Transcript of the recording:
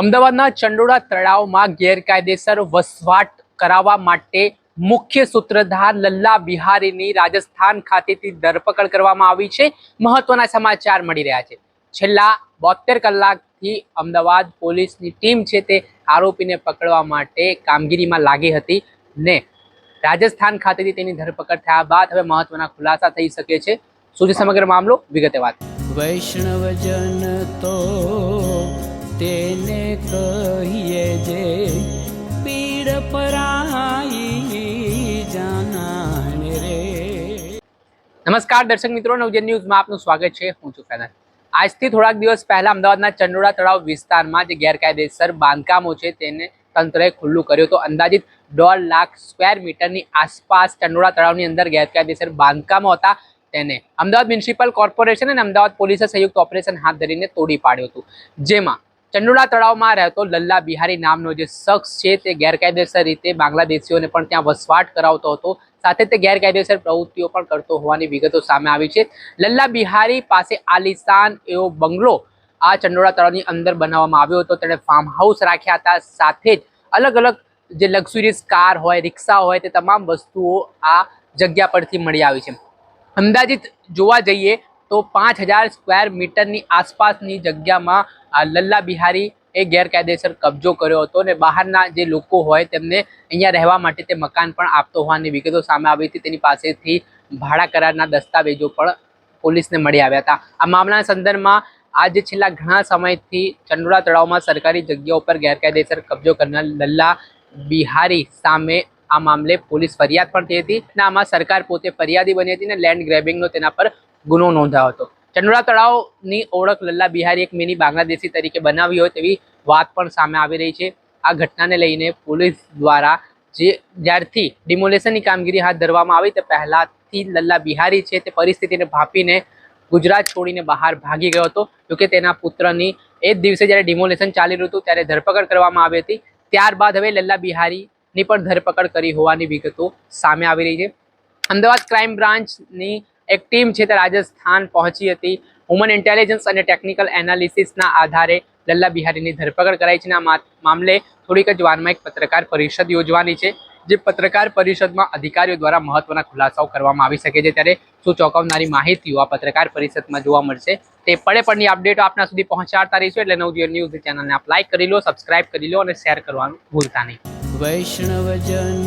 અમદાવાદના ચંડોળા તળાવમાં ગેરકાયદેસર વસવાટ કરાવવા માટે મુખ્ય સૂત્રધાર લલ્લા બિહારીની રાજસ્થાન ખાતેથી ધરપકડ કરવામાં આવી છે. મહત્વના સમાચાર મળી રહ્યા છે. છેલ્લા બોતેર કલાકથી અમદાવાદ પોલીસની ટીમ છે તે આરોપીને પકડવા માટે કામગીરીમાં લાગી હતી ને રાજસ્થાન ખાતેથી તેની ધરપકડ થયા બાદ હવે મહત્વના ખુલાસા થઈ શકે છે. સુધી સમગ્ર મામલો વિગતે વાત. વૈષ્ણવજન તો કહીએ જે પીડ પરાઈ જાનાને રે નમસ્કાર, દર્શક મિત્રો, નવજન ન્યૂઝમાં આપનું સ્વાગત છે. હું છું ફેનર આજથી થોડાક દિવસ પહેલા અમદાવાદના ચંડોળા તળાવ વિસ્તારમાં જે ગેરકાયદેસર બાંધકામો છે, તેને તંત્રએ ખુલ્લું કર્યું તો અંદાજિત દોઢ લાખ સ્ક્વેર મીટરની આસપાસ ચંડોળા તળાવની અંદર ગેરકાયદેસર બાંધકામો હતા તેને અમદાવાદ મ્યુનિસિપલ કોર્પોરેશન અને અમદાવાદ પોલીસે સંયુક્ત ઓપરેશન હાથ ધરીને તોડી પાડ્યું હતું. જેમાં ચંડોળા તળાવમાં રહેતો લલ્લા બિહારી નામનો જે શખ્સ છે, તે ગેરકાયદેસર રીતે બાંગ્લાદેશીઓને પણ ત્યાં વસવાટ કરાવતો હતો. સાથે તે ગેરકાયદેસર પ્રવૃત્તિઓ પણ કરતો હોવાની વિગતો સામે આવી છે. લલ્લા બિહારી પાસે આલિશાન એવો બંગલો આ ચંડોળા તળાવની અંદર બનાવવામાં આવ્યો હતો. તેણે ફાર્મ હાઉસ રાખ્યા હતા. સાથે જ અલગ અલગ જે લક્ઝુરિયસ કાર હોય રિક્ષા હોય, તે તમામ વસ્તુઓ આ જગ્યા પરથી મળી આવી છે. અંદાજિત જોવા જઈએ તો પાંચ હજાર સ્ક્વેર મીટરની આસપાસની જગ્યામાં લલ્લા બિહારી એ ગેરકાયદેસર કબજો કર્યો હતો અને બહારના જે લોકો હોય તેમને અહીંયા રહેવા માટે તે મકાન પણ આપતો હોવાની વિગતો સામે આવી હતી. તેની પાસેથી ભાડા કરારના દસ્તાવેજો પણ પોલીસને મળી આવ્યા હતા. આ મામલાના સંદર્ભમાં આજે છેલ્લા ઘણા સમયથી ચંડોળા તળાવમાં સરકારી જગ્યાઓ ઉપર ગેરકાયદેસર કબજો કરનાર લલ્લા બિહારી સામે આ મામલે પોલીસ ફરિયાદ પણ થઈ હતી અને આમાં સરકાર પોતે ફરિયાદી બની હતી અને લેન્ડ ગ્રેબિંગનો તેના પર ગુનો નોંધાયો હતો. ચંડોળા તળાવની ઓળખ લલ્લા બિહારી એક મિની બાંગ્લાદેશી તરીકે બનાવી હોય તેવી વાત પણ સામે આવી રહી છે. આ ઘટનાને લઈને પોલીસ દ્વારા જે જ્યારથી ડિમોલેશનની કામગીરી હાથ ધરવામાં આવી તે પહેલાથી લલ્લા બિહારી છે તે પરિસ્થિતિને ભાપીને ગુજરાત છોડીને બહાર ભાગી ગયો હતો. જોકે તેના પુત્રની એ જ દિવસે જ્યારે ડિમોલેશન ચાલી રહ્યું હતું ત્યારે ધરપકડ કરવામાં આવી હતી. ત્યારબાદ હવે લલ્લા બિહારીની પણ ધરપકડ કરી હોવાની વિગતો સામે આવી રહી છે. અમદાવાદ ક્રાઇમ બ્રાન્ચની એક ટીમ છે તે રાજસ્થાન પહોંચી હતી. હ્યુમન ઇન્ટેલિજન્સ અને ટેકનિકલ એનાલિસિસના આધારે લલ્લા બિહારીની ધરપકડ કરાઈ છે આ મામલે થોડીક જ વારમાં એક પત્રકાર પરિષદ યોજવાની છે, જે પત્રકાર પરિષદમાં અધિકારીઓ દ્વારા મહત્વના ખુલાસાઓ કરવામાં આવી શકે છે. ત્યારે શું ચોંકાવનારી માહિતીઓ આ પત્રકાર પરિષદમાં જોવા મળશે તે પડે પડની અપડેટો આપના સુધી પહોંચાડતા રહીશું. એટલે નવજીવન ન્યૂઝ ચેનલને આપ લાઈક કરી લો સબસ્ક્રાઇબ કરી લો અને શેર કરવાનું ભૂલતા નહીં. વૈષ્ણવજન